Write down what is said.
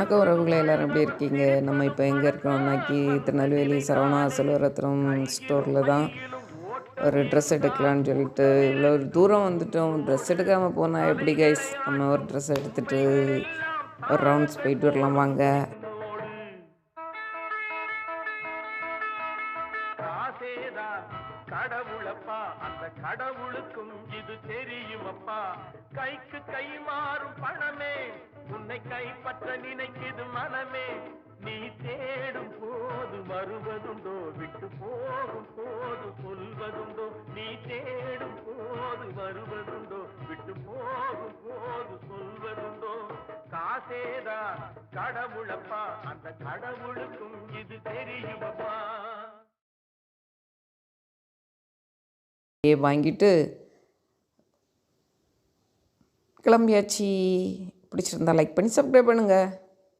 வணக்கம் உறவுகளை எல்லோரும் எப்படி இருக்கீங்க? நம்ம இப்போ எங்கே இருக்கோம்னாக்கி திருநெல்வேலி சரவணா செல்வரத்னம் ஸ்டோரில் தான் ஒரு ட்ரெஸ் எடுக்கலான்னு சொல்லிட்டு இவ்வளோ தூரம் வந்துட்டோம். ட்ரெஸ் எடுக்காமல் போனால் எப்படி கைஸ் நம்ம ஒரு ட்ரெஸ் எடுத்துகிட்டு ஒரு ரவுண்ட்ஸ் போயிட்டு வரலாம் வாங்க. கடவுளப்பா அந்த கடவுளுக்கும் இது தெரியுமப்பா கைக்கு கைப்பற்ற நினைக்குது மனமே. நீ தேடும் போது வருவதுண்டோ விட்டு போகும் போது சொல்வதுண்டோ நீ தேடும் போது வருவதுண்டோ விட்டு போகும் போது சொல்வதுண்டோ. காசேதா கடவுளப்பா அந்த கடவுளுக்கும் இது தெரியுமப்பா. வாங்கிட்டு கிளம்பியாச்சு. பிடிச்சிருந்தா லைக் பண்ணி சப்ஸ்கிரைப் பண்ணுங்கள்